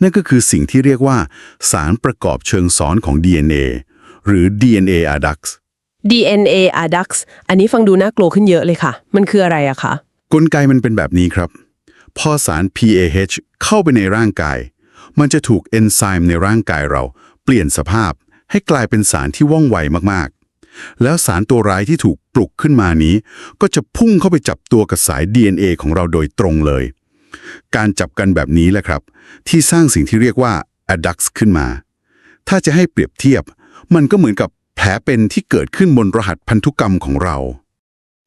นั่นก็คือสิ่งที่เรียกว่า สารประกอบเชิงซ้อนของ DNA หรือ DNA adduct DNA adduct อันนี้ฟังดูน่ากลัวขึ้นเยอะเลยค่ะ มันคืออะไรอะคะกลไกมันเป็นแบบนี้ครับ พอสาร PAH เข้าไปในร่างกาย มันจะถูกเอนไซม์ในร่างกายเรา เปลี่ยนสภาพให้กลายเป็นสารที่ว่องไวมากๆ แล้วสารตัวร้ายที่ถูกปลุกขึ้นมานี้ ก็จะพุ่งเข้าไปจับตัวกับสาย DNA ของเราโดยตรงเลย การจับกันแบบนี้แหละครับ ที่สร้างสิ่งที่เรียกว่า adducts ขึ้นมา ถ้าจะให้เปรียบเทียบ มันก็เหมือนกับแผลเป็นที่เกิดขึ้นบนรหัสพันธุกรรมของเรา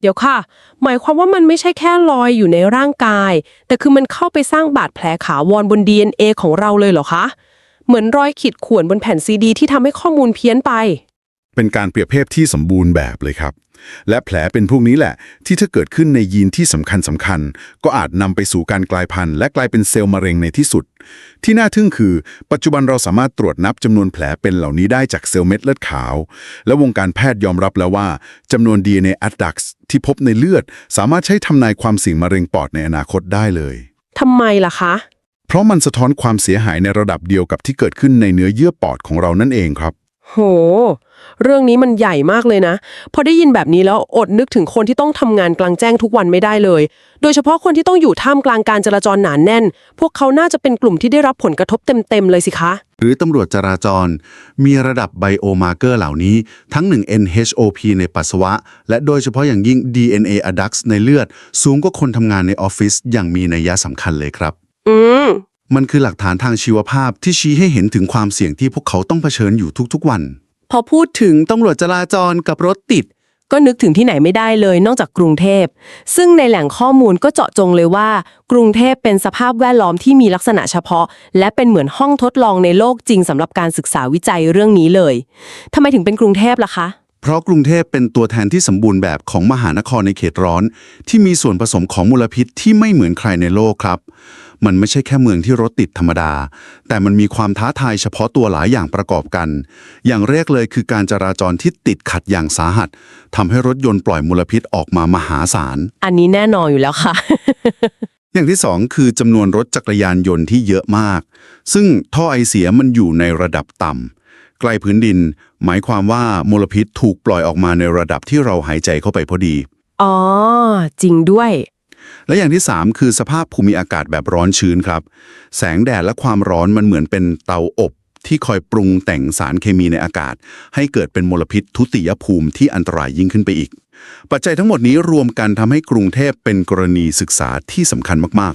เดี๋ยวค่ะ หมายความว่ามันไม่ใช่แค่ลอยอยู่ในร่างกาย แต่คือมันเข้าไปสร้างบาดแผลขาวรบน DNA ของเราเลยเหรอคะ เหมือนรอยขีดข่วนบนแผ่นซีดี ที่ทำให้ข้อมูลเพี้ยนไป เป็นการเปรียบเทียบที่สมบูรณ์แบบเลยครับ และแผลเป็นพวกนี้แหละ ที่ถ้าเกิดขึ้นในยีนที่สำคัญสำคัญ ก็อาจนำไปสู่การกลายพันธุ์และกลายเป็นเซลล์มะเร็งในที่สุด ที่น่าทึ่งคือ ปัจจุบันเราสามารถตรวจนับจำนวนแผลเป็นเหล่านี้ได้จากเซลล์เม็ดเลือดขาว และวงการแพทย์ยอมรับแล้วว่าจำนวน DNA adducts ที่พบในเลือด สามารถใช้ทำนายความเสี่ยงมะเร็งปอดในอนาคตได้เลยทำไมล่ะคะ เพราะมันสะท้อนความเสียหายในระดับเดียวกับที่เกิดขึ้นในเนื้อเยื่อปอดของเรานั่นเองครับ โห เรื่องนี้มันใหญ่มากเลยนะ พอได้ยินแบบนี้แล้วอดนึกถึงคนที่ต้องทำงานกลางแจ้งทุกวันไม่ได้เลย โดยเฉพาะคนที่ต้องอยู่ท่ามกลางการจราจรหนานแน่น พวกเขาน่าจะเป็นกลุ่มที่ได้รับผลกระทบเต็ม ๆ เลยสิคะ หรือตำรวจจราจร มีระดับไบโอมาร์เกอร์เหล่านี้ ทั้ง 1 NHOP ในปัสสาวะ และโดยเฉพาะอย่างยิ่ง DNA adducts ในเลือด สูงกว่าคนทำงานในออฟฟิศอย่างมีนัยสำคัญเลยครับ อืม มันคือหลักฐานทางชีวภาพที่ชี้ให้เห็นถึงความเสี่ยงที่พวกเขาต้องเผชิญอยู่ทุกๆวัน พอพูดถึงตำรวจจราจรกับรถติด ก็นึกถึงที่ไหนไม่ได้เลยนอกจากกรุงเทพ ซึ่งในแหล่งข้อมูลก็เจาะจงเลยว่า กรุงเทพเป็นสภาพแวดล้อมที่มีลักษณะเฉพาะ และเป็นเหมือนห้องทดลองในโลกจริงสำหรับการศึกษาวิจัยเรื่องนี้เลยทำไมถึงเป็นกรุงเทพล่ะคะ เพราะกรุงเทพเป็นตัวแทนที่สมบูรณ์แบบของมหานครในเขตร้อน ที่มีส่วนผสมของมลพิษที่ไม่เหมือนใครในโลกครับ มันไม่ใช่แค่เมืองที่รถติดธรรมดา แต่มันมีความท้าทายเฉพาะตัวหลายอย่างประกอบกัน อย่างแรกเลยคือการจราจรที่ติดขัดอย่างสาหัสทำให้รถยนต์ปล่อยมลพิษออกมามหาศาล อันนี้แน่นอนอยู่แล้วค่ะ อย่างที่สองคือจำนวนรถจักรยานยนต์ที่เยอะมาก ซึ่งท่อไอเสียมันอยู่ในระดับต่ำไกลพื้นดิน หมายความว่ามลพิษถูกปล่อยออกมาในระดับที่เราหายใจเข้าไปพอดี อ๋อ จริงด้วย และอย่างที่ 3 คือสภาพภูมิอากาศแบบร้อนชื้นครับ แสงแดดและความร้อนมันเหมือนเป็นเตาอบที่คอยปรุงแต่งสารเคมีในอากาศ ให้เกิดเป็นมลพิษทุติยภูมิที่อันตรายยิ่งขึ้นไปอีก ปัจจัยทั้งหมดนี้รวมกันทำให้กรุงเทพเป็นกรณีศึกษาที่สำคัญมาก